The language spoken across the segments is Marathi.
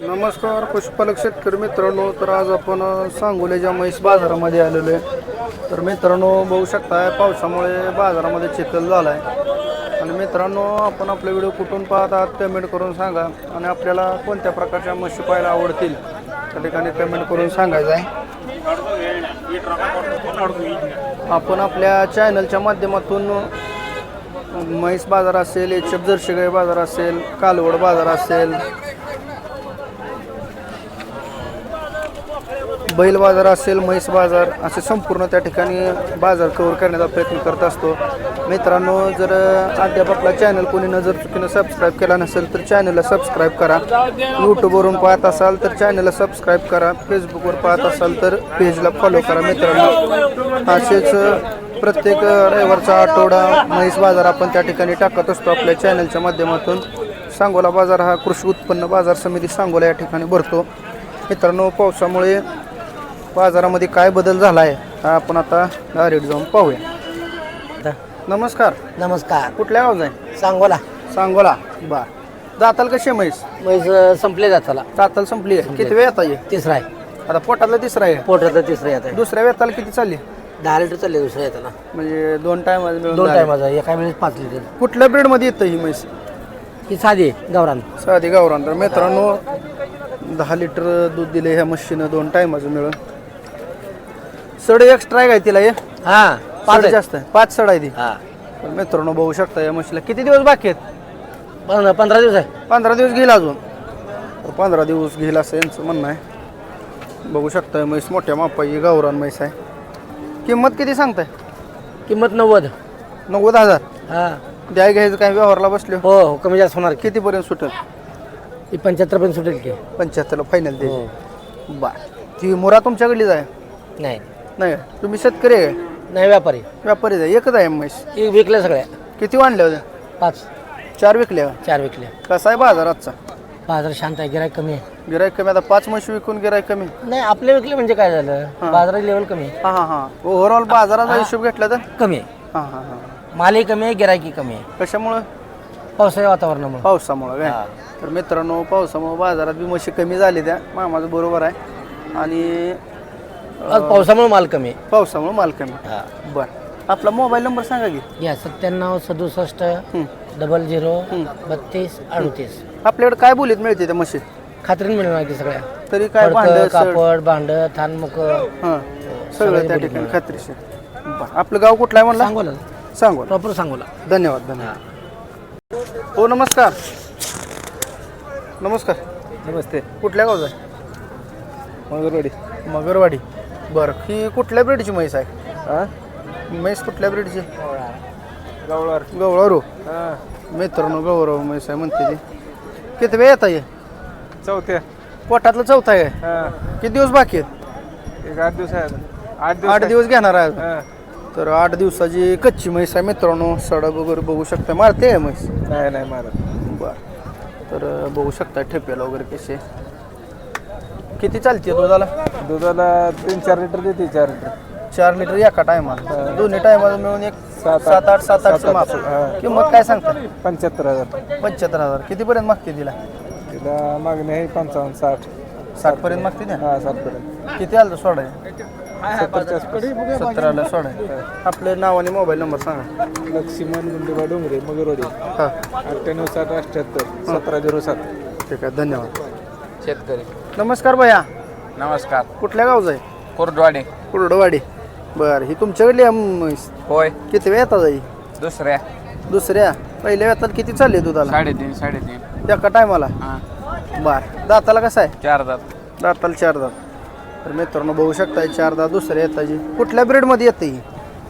नमस्कार पशुपालक शेतकरी मित्रांनो तर आज आपण अ, सांगोल्याच्या म्हैस बाजारामध्ये आलेलो आहे. तर मित्रांनो बघू शकता पावसामुळे बाजारामध्ये चिखल झाला आहे आणि मित्रांनो आपण आपले व्हिडिओ कुठून पाहत आहात पेमेंट करून सांगा. आणि आपल्याला कोणत्या प्रकारच्या म्हशी पाहायला आवडतील त्या ठिकाणी पेमेंट करून सांगायचं आहे. आपण आपल्या चॅनलच्या माध्यमातून म्हैस बाजार असेल एच एफ जर्शीगाई बाजार असेल कालवड बाजार असेल बैल बाजार असेल म्हैस बाजार असे संपूर्ण त्या ठिकाणी बाजार कवर करण्याचा प्रयत्न करत असतो. मित्रांनो जर अद्याप आपला चॅनल कोणी नजर जर चुकीनं सबस्क्राईब केला नसेल तर चॅनलला सबस्क्राईब करा. यूट्यूबवरून पाहत असाल तर चॅनलला सबस्क्राईब करा. फेसबुकवर पाहत असाल तर पेजला फॉलो करा मित्रांनो. असेच प्रत्येक रविवारचा आठवडा म्हैस बाजार आपण त्या ठिकाणी टाकत असतो आपल्या चॅनलच्या माध्यमातून. सांगोला बाजार हा कृषी उत्पन्न बाजार समिती सांगोला या ठिकाणी भरतो. मित्रांनो पावसामुळे बाजारामध्ये काय बदल झाला आहे हा आपण आता डायरेक्ट जाऊन पाहूया. नमस्कार. नमस्कार. कुठल्या गावचा आहे? सांगोला. सांगोला. बर कशी आहे म्हैस म्हैस संपले जाताला. दाताल संपली आहे. किती वेळ येता ये तिसरा आहे. आता पोटातला तिसरा आहे. पोटाचं तिसरं येत आहे. दुसऱ्या वेताला किती चालली? दहा लिटर चालले दुसरं येताना म्हणजे दोन टाइम मिळून दोन. टायमाचा एका वेळेस पाच लिटर. कुठल्या ब्रीडमध्ये येतं ही म्हैस? ही साधी आहे गावरान. साधी गावरान. तर मित्रांनो दहा लिटर दूध दिले ह्या म्हशीनं दोन टायमाचं मिळून. सड एक्स्ट्रा आहे तिला हे हा पाच. जास्त आहे. पाच सड आहे ती. हा. तर मित्रांनो बघू शकता या म्हशीला किती दिवस बाकी आहेत? पण- पंधरा दिवस आहे. पंधरा दिवस घेईल अजून. तर पंधरा दिवस घेईल असं यांचं म्हणणं आहे. बघू शकता म्हैस मोठ्या मापाची गावरान म्हैस आहे. किंमत किती सांगताय? किंमत नव्वद. नव्वद हजार. हा. द्याय घ्यायचं काय? व्यवहारला बसले हो? हो कमी जास्त होणार की. कितीपर्यंत सुटेल? ही पंच्याहत्तर पर्यंत सुटेल की. पंच्याहत्तरला फायनल दे हो. बर. ती मुरा तुमच्याकडलीच आहे? नाही. नाही का? तुम्ही शेतकरी आहे? का? नाही व्यापारी. व्यापारीच आहे. एकच आहे म्हैस. ही विकल्या सगळ्या. किती वाढल्या होत्या? पाच. चार विकल्या. का? चार विकल्या. कसा आहे बाजार आजचा? बाजार शांत आहे गिरायक कमी आहे. गिराईक कमी आता पाच म्हशी विकून गिराईक कमी? नाही आपले विकले म्हणजे काय झालं? बाजाराची लेवल कमी आहे. हां हां हां. ओव्हरऑल बाजाराचा हिशोब घेतला तर? कमी आहे. हां हां हां. मालही कमी आहे गिरायकी कमी आहे. कशामुळं? पावसाच्या वातावरणामुळे. पावसामुळं काय तर मित्रांनो पावसामुळं बाजारात बी म्हशी कमी झाली त्या. मामाचं बरोबर आहे. आणि आज पावसामुळे माल कमी आहे. पावसामुळं माल कमी हा. बरं. आपला मोबाईल नंबर सांगा की. या सत्त्याण्णव सदुसष्ट हं. डबल झिरो बत्तीस अडतीस. आपल्याकडे काय बोलीत मिळते त्या म्हशी? खात्रीने मिळणार की सगळ्या? तरी काय फडकं, कापड भांड थानमुख हां. सगळं त्या ठिकाणी खात्रीशीर. बरं. आपलं गाव कुठलं आहे म्हणलं? सांगोला. सांगू प्रॉपर सांगोला. धन्यवाद धन्यवाद. हो नमस्कार. नमस्कार. नमस्ते. कुठल्या गावचा आहे? मगरवाडी. मगरवाडी. बरं. ही कुठल्या ब्रीडची म्हैस आहे? म्हैस कुठल्या ब्रीडची? गवळार. गवळारू. मित्रांनो गौरव म्हैस आहे म्हणते ती. किती वेळ येता ये चौथ्या. पोटातलं चौथा आहे. किती दिवस बाकी आहेत? एक आठ दिवस आहे आठ आठ दिवस घेणार आहे अजून. तर आठ दिवसाची कच्ची म्हैस आहे मित्रांनो. सडक वगैरे बघू शकता मारते आहे म्हैस? नाही नाही मारत. बर. तर बघू शकता ठेप्याला वगैरे कसे. किती चालते दुधाला? दुधाला तीन चार लिटर देते चार लिटर. चार लिटर एका टायमाला. दोन्ही टायमाला मिळून एक सात- सात आठ सात आठ. सात- हा. किंमत काय सांगता? पंच्याहत्तर हजार. पंच्याहत्तर हजार. कितीपर्यंत मागते तिला? तिला मागणी आहे पंचावन्न साठ. साठ पर्यंत मागते ना? हा साठपर्यंत. किती आलं सोडा सत्तरच्या आसपास. सतराला सोडा आपलं नाव आणि मोबाईल नंबर सांगा. लक्ष्मण गुंडेबा डोंगरे मगरवाडी हा. अठ्ठ्याण्णव साठ अठ्ठ्याहत्तर. सतरा झिरो सात. ठीक आहे धन्यवाद. शेतकरी. नमस्कार भैया. नमस्कार. कुठल्या गावचं आहे? कुर्डवाडी. कुरडवाडी. बरं ही तुमच्याकडली आहे होय. किती वेळ येतात जाई दुसऱ्या. दुसऱ्या? पहिल्या वेळात किती चालले दुधाला? साडेतीन साडेतीन. एका टायमाला? हां. बर दाताला कसं आहे? चार दात. दाताला चार दात. तर मित्रांनो बघू शकताय चार दात दुसऱ्या येताची कुठल्या ब्रेडमध्ये येते ही?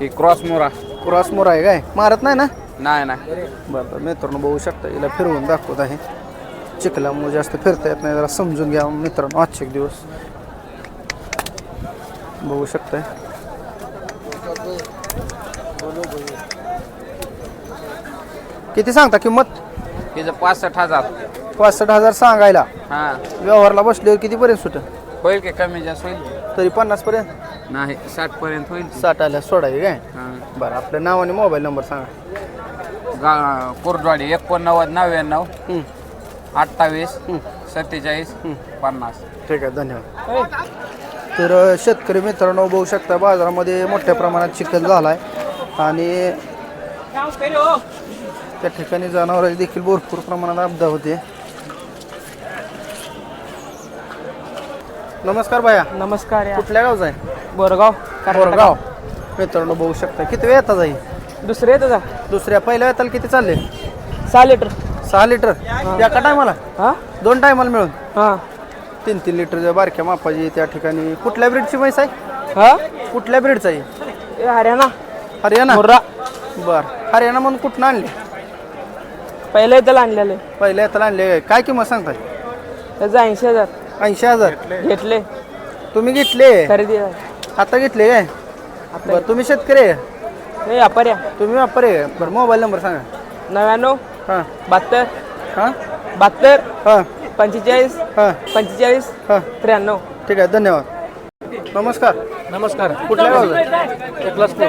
ही क्रॉस मोरा. क्रॉस मोर आहे काय? मारत नाही ना? नाही नाही. बरं बरं मित्रांनो बघू शकता हिला फिरवून दाखवत आहे. चिखलामुळे जास्त फिरता येत नाही जरा समजून घ्या मित्रांनो आजचे एक दिवस. बघू शकताय. किती सांगता किंमत? पासष्ट हजार. पासष्ट हजार सांगायला. हां. व्यवहारला बसल्यावर कितीपर्यंत सुटेल होईल की कमी जास्त होईल? तरी पन्नास पर्यंत नाही साठ पर्यंत होईल साठ आल्या सोडाय काय? हां. बरं आपलं नाव आणि मोबाईल नंबर सांगा. गा कुर्डवाडी एकोणनव्वद नव्याण्णव. हं, अठ्ठावीस. सत्तेचाळीस पन्नास. ठीक आहे धन्यवाद. तर शेतकरी मित्रांनो बघू शकता बाजारामध्ये मोठ्या प्रमाणात चिखल झाला आहे आणि त्या ठिकाणी जनावरांची देखील भरपूर प्रमाणात अपदा होते. नमस्कार बाया नमस्कार या. कुठल्या गावचा आहे? बोरगाव बोरगाव. मित्रांनो बघू शकता किती वेळ येतात जाईल दुसरे येतं का? दुसऱ्या पहिल्या येताल किती चालले? सहा लिटर. सहा लिटर? एका टायमाला हा? दोन टायमाला मिळून? हा. तीन तीन लिटर बारक्या मापाची त्या ठिकाणी. कुठल्या ब्रीडची म्हैस आहे? हा? कुठल्या ब्रीडचा आहे? हे हरियाणा. हरियाणा? मुर्रा. बर. हरियाणा म्हणून कुठनं आणले? पहिलं इथं आणलेलं. पहिल्या येताला आणले. काय किंमत सांगताय? त्याचं ऐंशी हजार. ऐंशी हजार. घेतले. तुम्ही घेतले? खरेदी आता घेतले काय? बरं तुम्ही शेतकरी आहे? व्यापारी तुम्ही व्यापारी आहे? बरं मोबाईल नंबर सांगा. नव्याण्णव हां. बहात्तर. हां. बहात्तर. हां. पंचेचाळीस. हां. पंचेचाळीस. हां. त्र्याण्णव. ठीक आहे धन्यवाद. नमस्कार. नमस्कार. कुठल्या गावचा एकलासपूर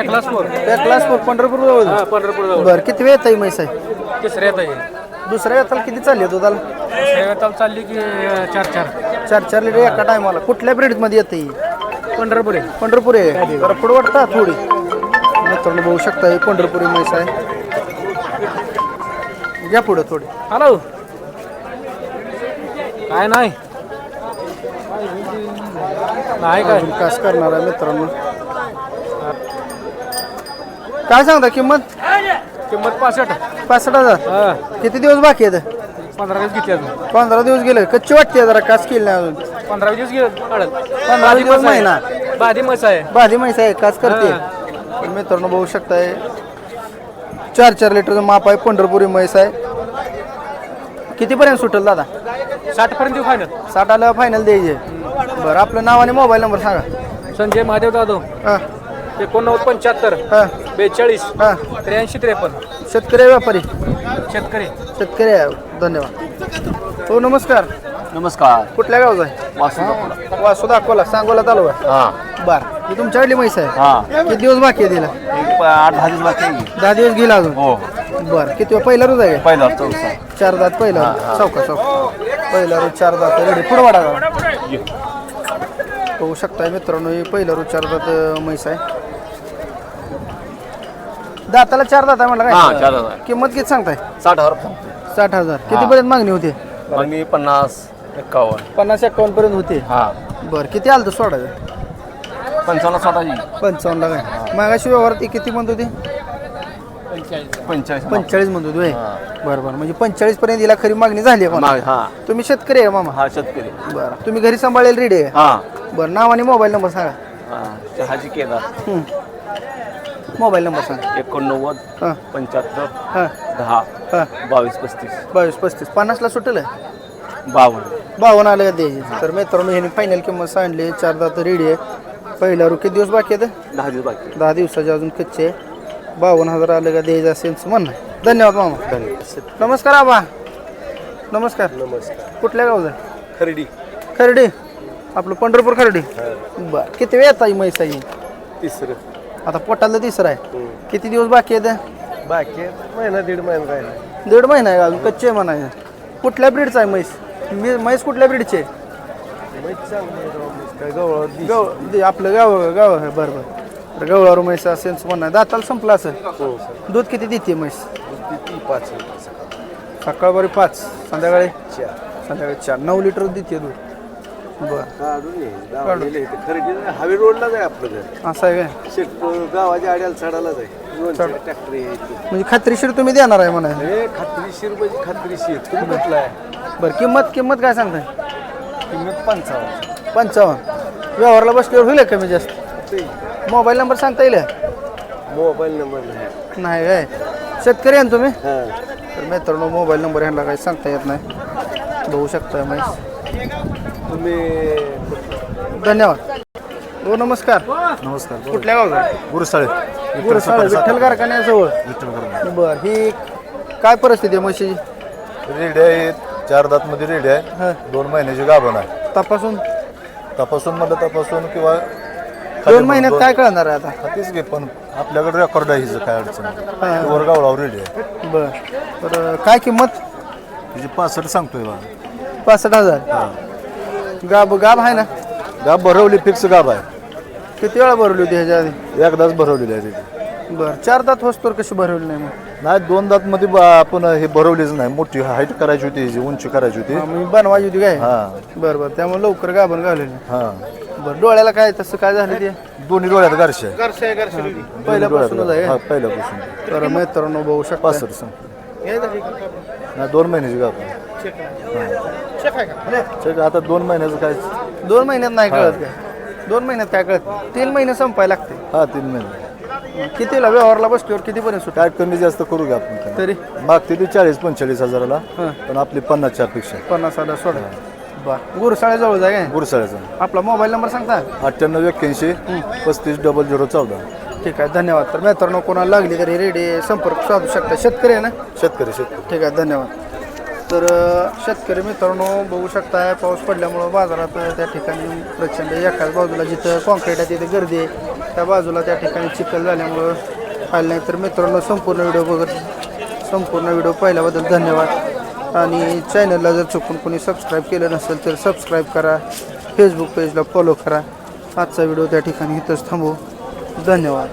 एकलासपूर एक क्लास पंढरपूर जवळ पंढरपूर बरं किती वेळ येत म्हैस आहे? तिसऱ्या येत आहे दुसऱ्या येताला किती चालली आहे दुधाला? तिसऱ्या येताला चालली की चार चार. चार चार लिटर एका टायमाला. कुठल्या ब्रीडमध्ये येते ही? पंढरपूर. पंढरपूर आहे. जरा पुढं वाटता थोडी. मित्रांनो बघू शकता ही पंढरपुरी म्हैस आहे. घ्या पुढं थोडी. हॅलो. काय नाही. नाही काय? अजून कास करणार आहे मित्रांनो. काय सांगता किंमत? किंमत पासष्ट. पासष्ट हजार. हा. किती दिवस बाकी आहेत? पंधरा दिवस घेतली अजून. पंधरा दिवस गेले. कच्ची वाटते जरा कास केली नाही अजून? पंधरा दिवस गेले. पंधरा दिवस महिना. बाधी मस आहे. भाजी म्हैस आहे कास करते. तर मित्रांनो बघू शकताय चार चार लिटरचं माप आहे पंढरपुरी म्हैस आहे. कितीपर्यंत सुटेल दादा? साठ पर्यंत देऊ फायनल साठ आल्यावर फायनल द्यायचे. बरं आपलं नाव आणि मोबाईल नंबर सांगा. संजय महादेव जाधव. हां. एकोणनव्वद पंच्याहत्तर. हां. बेचाळीस. हां. त्र्याऐंशी त्रेपन्न. शेतकरी आहे व्यापारी? शेतकरी. शेतकरी आहे. धन्यवाद. हो नमस्कार. नमस्कार. कुठल्या गावचा आहे? वासुदा वासू दाखवला सांगोला चालू आहे हा. बर ही तुमच्याकडली म्हैस आहे? हा. किती दिवस बाकी आहे तिला? प- आठ दहा दिवस बाकी आहे. दहा दिवस गेला अजून? हो. बर. किती वेळ? पहिला रोज आहे का? पहिला चौथा चार दात पहिला रोज. चौका चौका पहिला रोज चार दात रेडी. पुढे वाढा होऊ शकताय मित्रांनो ही पहिला रोज चार दात अं, म्हैस आहे. दाताला चार दात आहे म्हटलं हा काय चार हजार किंमत किती सांगताय? साठ हजार साठ हजार. कितीपर्यंत मागणी होती? मग मी पन्नास एक्कावन्न पन्नास एकावन्न पर्यंत होते. हा. बरं किती आलं तर सोडायचं? पंचावन्न स्वतःची पंचावन्न काय मागाशी व्यवहार ती किती म्हणत होती? पंचेचाळीस पंचेचाळीस म्हणत होती होय? हा. बरं बरं. म्हणजे पंचेचाळीस पर्यंत हिला खरी मागणी झाली आहे. माग- हा. तुम्ही शेतकरी आहे मामा. हा शेतकरी. बरं. तुम्ही घरी सांभाळेल रेडी आहे? हा. बरं नाव आणि मोबाईल नंबर सांगा. हा चहाजी केदार. हं. मोबाईल नंबर सांगा. एकोणनव्वद हां. पंच्याहत्तर हां. दहा हां. बावीस पस्तीस. बावीस पस्तीस. पन्नासला सुटेल? आहे बावन्न. बावन्न आलं का द्यायची तर मित्रांनो ह्याने फायनल किंमत सांगली. चार दात रेडी आहे. पहिला रू किती दिवस बाकी आहेत? दहा दिवस बाकी दहा दिवसाचे अजून कच्चे आहे बावन्न हजार आलं का द्यायचं असेल असं म्हणणं आहे. धन्यवाद मामा. नमस्कार आबा. नमस्कार. नमस्कार. कुठल्या गावचं? खरेडी. खर्डी. आपलं पंढरपूर खर्डी. बर. किती वेळ येतात म्हैस आहे ही? तिसरं. आता पोटाला तिसरं आहे. किती दिवस बाकी आहेत? बाकी महिना दीड महिना काय दीड महिना आहे अजून? कच्चे आहे म्हणायचं. कुठल्या ब्रीडचा आहे म्हैस? मी म्हैस कुठल्या ब्रीडचे काय गवळ गाव दे- आपलं गाव गाव आहे बरं बरं. तर गवळावर म्हैस असेल म्हणणं दाताला संपलं असेल? हो दूध किती देते म्हैस? किती पाच सकाळभरी पाच. संध्याकाळी? चार. संध्याकाळी चार. नऊ लिटर देते दूध. बरं. काढून ये. गावाला इथे. खरेदी हवे रोडला जाय आपलं घर. असं आहे काय शेट गावाच्या आड्याला चढायला जाय ट्रॅक्टर यायची म्हणजे खात्रीशीर तुम्ही देणार आहे म्हणा खात्रीशीर म्हणजे खात्रीशीर. तुम्ही म्हटलंय बरं किंमत किंमत काय सांगताय? किंमत पंचावन्न. पंचावन्न. व्यवहारला बसल्यावर होईल का कमी जास्त? मोबाईल नंबर सांगता येईल? मोबाईल नंबर नाही. नाही काय शेतकरी आहे ना तुम्ही? हां. तर मित्रांनो मोबाईल नंबर ह्यांना काही सांगता येत नाही. बघू शकता म्हैस तुम्ही धन्यवाद. हो नमस्कार. नमस्कार. कुठल्या गावचा? गुरुसाळे. गुरसाळ विठ्ठल कारखान्याजवळ. बर ही काय परिस्थिती आहे म्हशीची? रेडी आहेत. चार दात मध्ये रेडी आहे. हा. दोन महिन्याची गाभण आहे. तपासून. तपासून म्हणलं तपासून किंवा दोन महिन्यात काय कळणार आहे आता? हा, तेच घे पण आपल्याकडे रेकॉर्ड आहे हिचं काय अडचण हा. वर गावडावर रेडी आहे. बर. तर काय किंमत? तिची पासष्ट सांगतोय बा. पासष्ट हजार. गाब गाब आहे ना? गाब भरवली फिक्स गाब आहे. किती वेळा भरवली होती ह्याच्या आधी? एकदाच भरवलेली आहे तिथे बरं चार दात होस्तोर कशी भरवली नाही मग? नाही दोन दात मध्ये बा- आपण हे भरवलीच नाही. मोठी हाईट करायची होती हिची, उंची करायची होती. हा, मग बनवायची होती काय? हा. बरं बरं त्यामुळे लवकर गाभण घालवली हा. बरं डोळ्याला काय तसं काय झालं ते? दोन्ही डोळ्यात गारशे आहे. हा, पहिल्यापासून. तर मित्रांनो बघू शकता. पासष्ट संपली. नाही दोन महिन्याची. चेक आता दोन महिन्याचं काय? दोन महिन्यात नाही कळत काय? दोन महिन्यात काय कळत तीन महिने संपायला लागते. हा तीन महिने. कितीला व्यवहारला बसल्यावर कितीपर्यंत सुट काय कमी जास्त करू घ्या आपण. तरी? मागते ती चाळीस पंचेचाळीस हजाराला हां. पण आपली पन्नासच्या अपेक्षा आहे. पन्नास हजार सोडा. बर गुरसाळे जवळ जाय काय गुरसाळ्याचा आपला मोबाईल नंबर सांगता? अठ्ठ्याण्णव एक्क्याऐंशी पस्तीस डबल झिरो चौदा. ठीक आहे धन्यवाद. तर मित्रांनो कोणाला लागली तरी रेडी संपर्क साधू शकता. शेतकरी आहे ना? शेतकरी शेतकरी. ठीक आहे धन्यवाद. तर अ, शेतकरी मित्रांनो बघू शकताय पाऊस पडल्यामुळं बाजारात त्या ठिकाणी प्रचंड एकाच बाजूला जिथं कॉन्क्रीट आहे तिथे गर्दी आहे. त्या बाजूला त्या ठिकाणी चिखल झाल्यामुळं आलं नाही. तर मित्रांनो संपूर्ण व्हिडिओ बघत संपूर्ण व्हिडिओ पाहिल्याबद्दल धन्यवाद. आणि चॅनलला जर चुकून कोणी सबस्क्राईब केलं नसेल तर सबस्क्राईब करा. फेसबुक पेजला फॉलो करा. आजचा व्हिडिओ त्या ठिकाणी इथंच थांबू. धन्यवाद.